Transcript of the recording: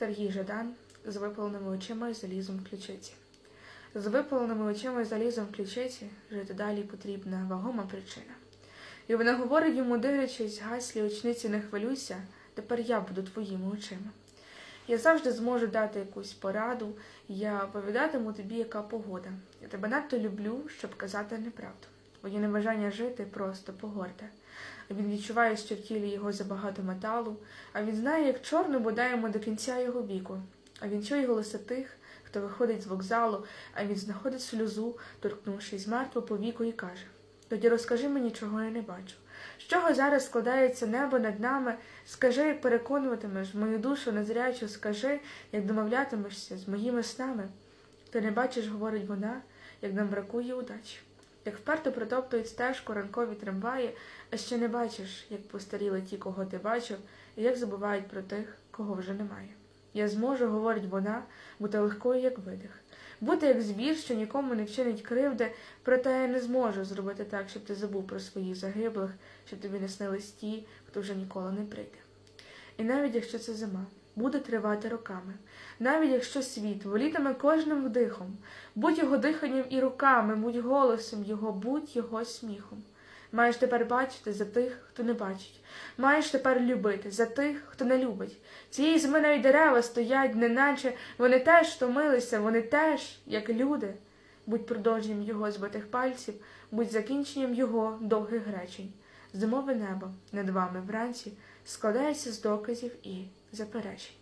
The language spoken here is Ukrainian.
Сергій Жадан з випаленими очима і залізом ключиці. З випаленими очима і залізом ключиці жити далі потрібна вагома причина. І вона говорить йому, дивлячись, гаслі очниці, не хвилюйся, тепер я буду твоїми очима. Я завжди зможу дати якусь пораду, я оповідатиму тобі, яка погода. Я тебе надто люблю, щоб казати неправду. Твоє небажання жити просто погорде. Він відчуває, що в тілі його забагато металу, а він знає, як чорно бодай йому до кінця його віку. А він чує голоси тих, хто виходить з вокзалу, а він знаходить сльозу, торкнувшись мертво по віку, і каже: Тоді розкажи мені, чого я не бачу. З чого зараз складається небо над нами? Скажи, переконуватимеш мою душу незрячу, скажи, як домовлятимешся з моїми снами. Ти не бачиш, говорить вона, як нам бракує удачі. Як вперто протоптують стежку ранкові трамваї, а ще не бачиш, як постаріли ті, кого ти бачив, і як забувають про тих, кого вже немає. Я зможу, говорить вона, бути легкою, як видих, бути як звір, що нікому не вчинить кривди, проте я не зможу зробити так, щоб ти забув про своїх загиблих, щоб тобі не снились ті, хто вже ніколи не прийде. І навіть якщо це зима, буде тривати роками, навіть якщо світ волітиме кожним вдихом, будь його диханням і руками, будь голосом його, будь його сміхом. Маєш тепер бачити за тих, хто не бачить, маєш тепер любити за тих, хто не любить. Цієї зими дерева стоять, неначе вони теж втомилися, вони теж, як люди. Будь продовженням його збитих пальців, будь закінченням його довгих речень. Зимове небо над вами вранці складається з доказів і заперечень.